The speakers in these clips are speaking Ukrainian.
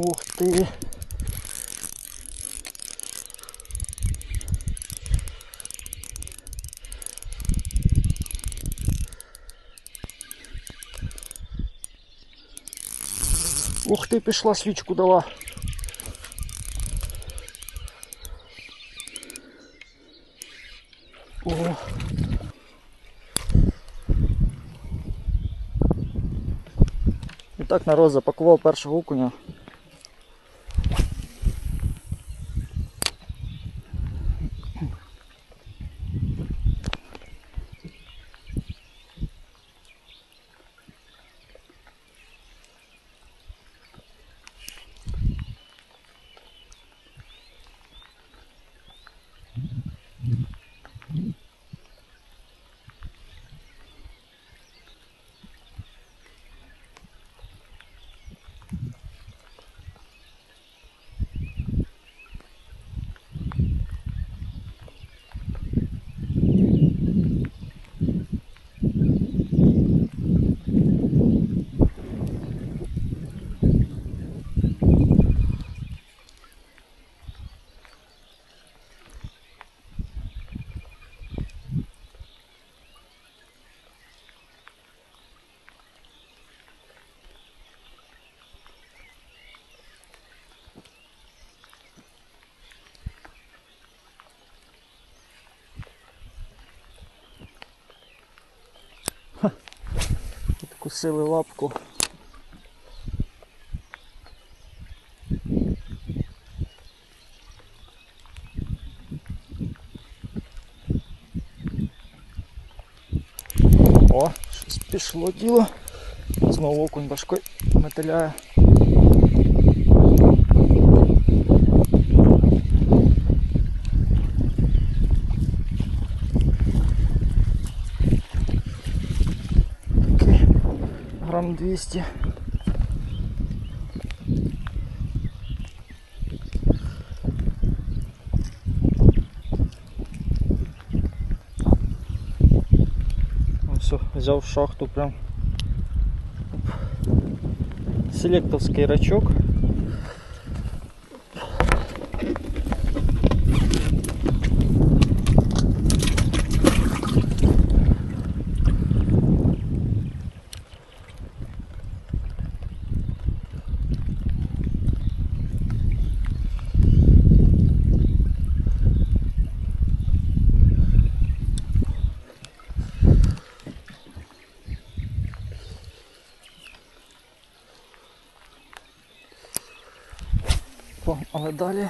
Ух ти. Ух ти, пішла свічку дала. О. І так народ запакував першого окуня. Відкусили лапку. О, щось пішло діло. Знову окунь башкою метеляє. Грам 200. Все, взяв шахту прям. Оп. Селектовський рачок. Але далі.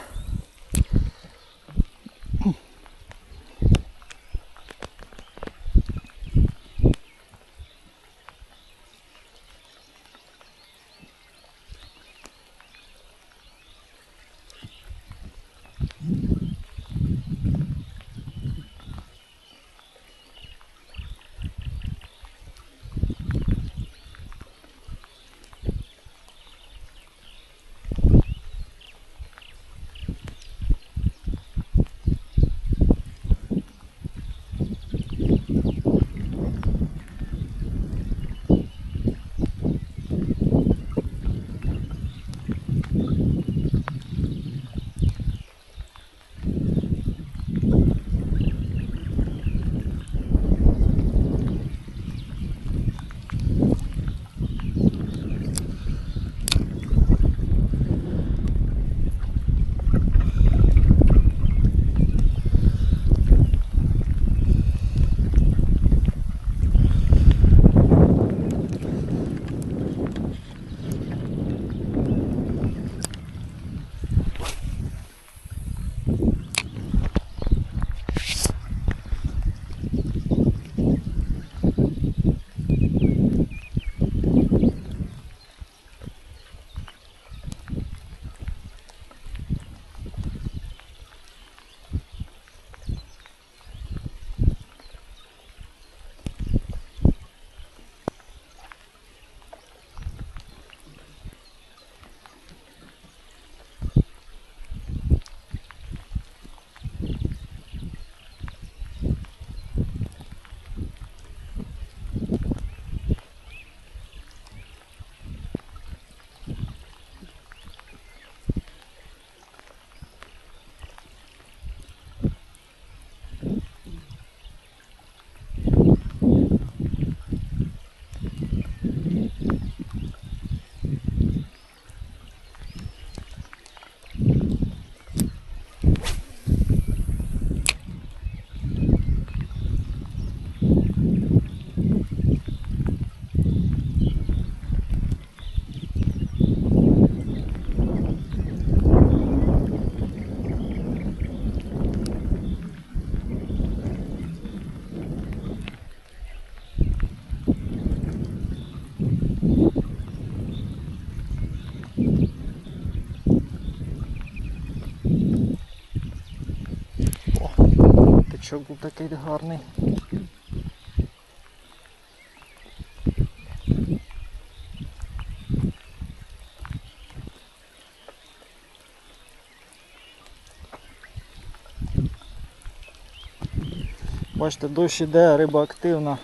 Рачок був такий гарний. Бачите, дощ іде, риба активна.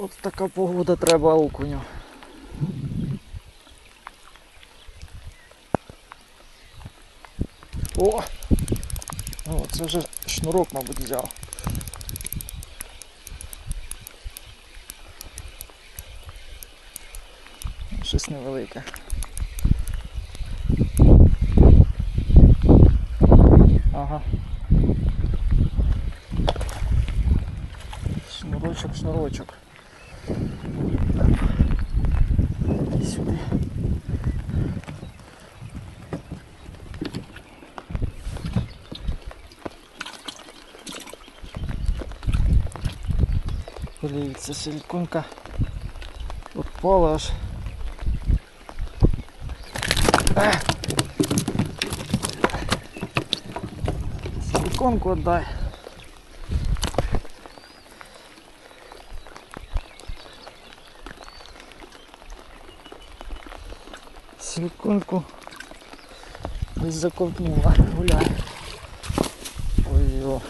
От така погода треба окуню. О! О, це вже шнурок, мабуть, взяв. Щось невелике. Ага. Шнурочок, шнурочок. Подивіться, силіконка отпала аж. Ех. Силиконку отдай. Силиконку десь заковтнула. Гуляй. Ой, йо.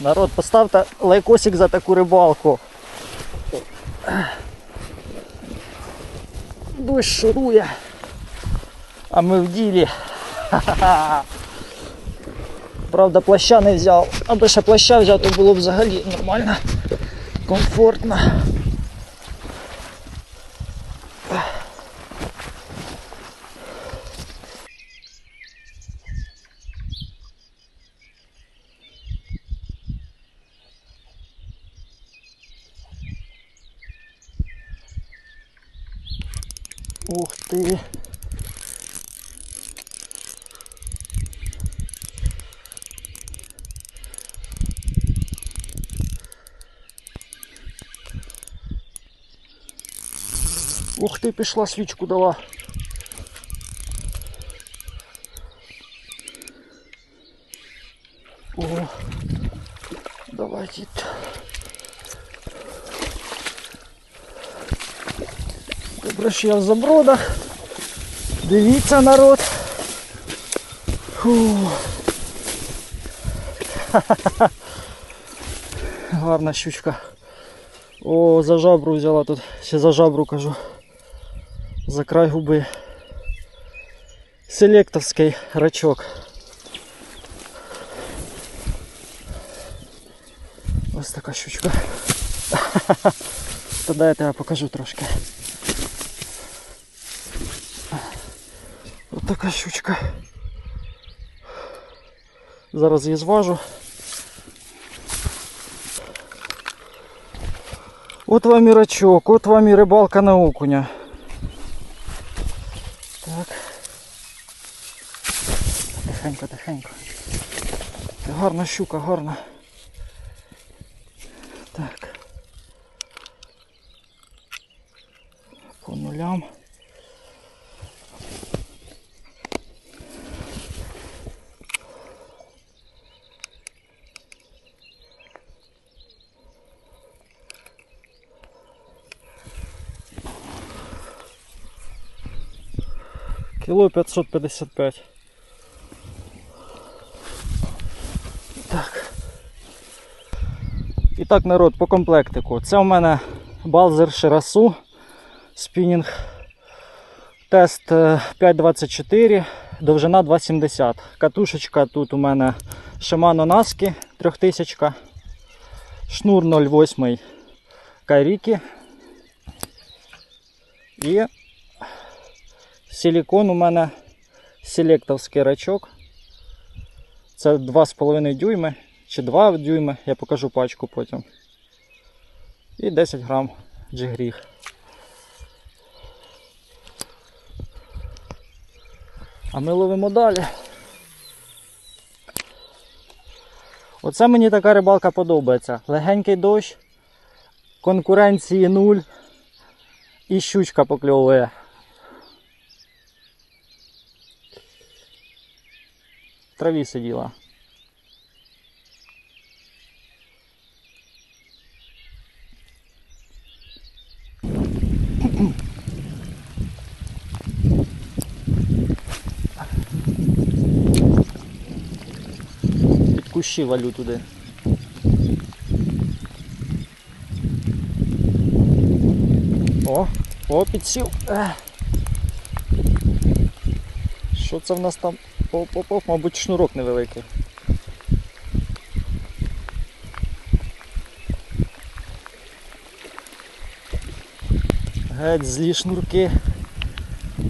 Народ, поставте лайкосик за таку рибалку. Дощ шурує. А ми в ділі. Правда, плаща не взяв. Аби ще плаща взяв, то було б взагалі нормально, комфортно. Ух ти. Ух ти, пішла свічку дала. О, давайте. Я в забродах. Дивіться, народ. Фу. Гарна щучка. О, за жабру взяла тут. Ще за жабру кажу. За край губи. Селектовський рачок. Ось така щучка. Тоді я покажу трошки. така щучка. Зараз її зважу. От вам і рачок, от вам і рибалка на окуня. Так. Тихенько, тихенько. Гарна щука, гарна. Кіло 555. Так. І так, народ, по комплектику. Це у мене балзер Ширасу спінінг. Тест е, 5.24, довжина 2,70. Катушечка тут у мене Shimano Naski 3000. Шнур 0,8 Кайріки. І Силікон у мене селектовський рачок. Це 2,5 дюйми чи 2 дюйми, я покажу пачку потім. І 10 грам джигріг. А ми ловимо далі. Оце мені така рибалка подобається. Легенький дощ, конкуренції нуль і щучка покльовує. В траві сиділа. Під кущі валю туди. О, о, підсів. Що це в нас там? Оп-оп-оп, мабуть, шнурок невеликий. Геть злі шнурки.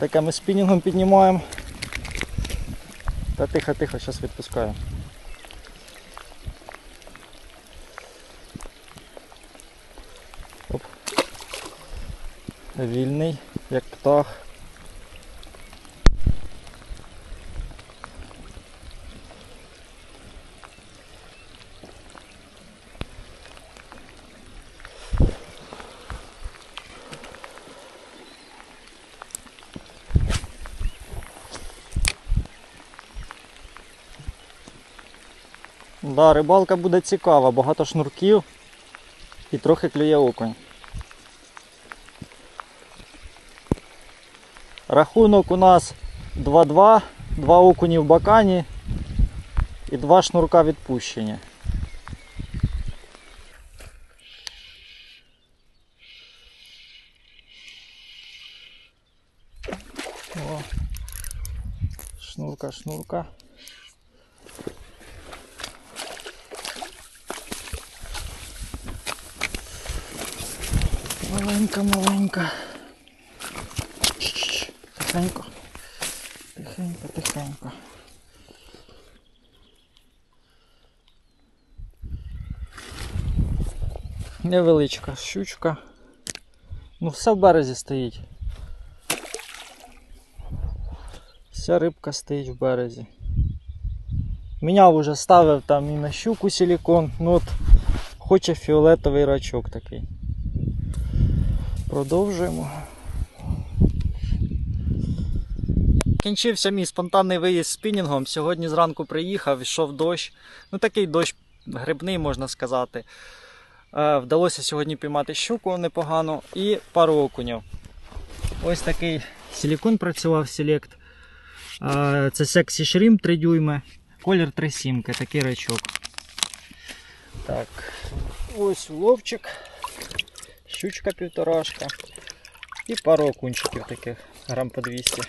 Таке ми спінінгом піднімаємо. Та тихо, тихо, зараз відпускаю. Оп. Вільний, як птах. Да, рибалка буде цікава, багато шнурків і трохи клює окунь. Рахунок у нас 2-2, два окуні в бакані і два шнурка відпущені. Шнурка, шнурка. Маленька, маленька. Тихенько. Тихенько, тихенько. Невеличка щучка. Ну, все в березі стоїть. Вся рибка стоїть в березі. Міняв уже ставив там і на щуку силікон. Ну от хоче фіолетовий рачок такий. Продовжуємо. Кінчився мій спонтанний виїзд спінінгом. Сьогодні зранку приїхав, йшов дощ. Ну такий дощ грибний, можна сказати. Е, Вдалося сьогодні піймати щуку непогану і пару окунів. Ось такий силікон працював. Е, Це Sexy Shrimp 3 дюйми. Колір 3 сімки, такий рачок. Так, ось уловчик щучка півторашка і пару окунчиків таких, грам по 200.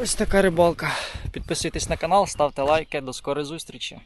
Ось така рибалка. Підписуйтесь на канал, ставте лайки. До скорої зустрічі.